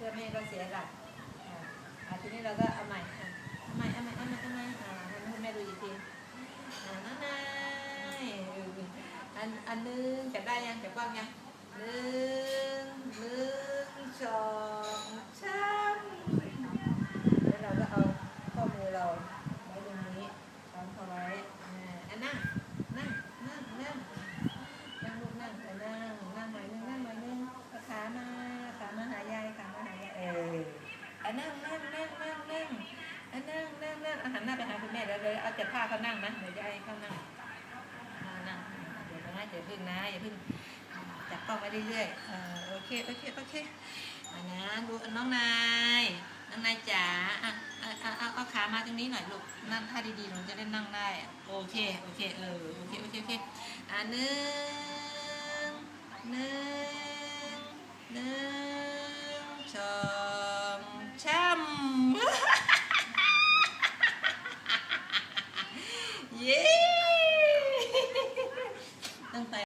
แม่ก็เสียหลักอ่าทีนี้เราก็เอาใหม่เอาใหม่เอาใหม่เอาใหม่เอาใหม่อ่าให้แม่ดูอีกทีอ่าน้องนายเอออันอันหนึงจะได้ยังจะกว้างยังหนึ่งหนึ่งสองสามแล้วเราก็เอาข้อมือเราไว้ตรงนี้ซ้อนเข้าไว้อ่าอันนั่งนั่งนั่งนั่ง นั่งลูกนั่งเออนั่งนั่งหน่อยนึงนั่งหน่อยนึงเอาขามาขามาหายายขามาหายายเอออะ นั่งนั่งนั่งนั่งนั่งอะนั่งนั่งนั่งอาหารหน้าไปหาคุณแม่เดี๋ยวเดี๋ยเอาจัดผ้าเขานั่งนะเดี๋ยวจะให้เขานั่งนั่งเดี๋ยวนะเดี๋ยวพึ่งนะอย่าพึ่งจับกล้องไปเรื่อยๆโอเคโอเคโอเคมานะดูน้องนายน้องนายจ๋าอะอะอะเอาเอาขามาตรงนี้หน่อยลูกนั่งท่าดีๆหนูจะได้นั่งได้โอเคโอเคเออโอเคโอเคโอเคอะหนึ่งหนึ่งหนึ่งสอง ช่มเย้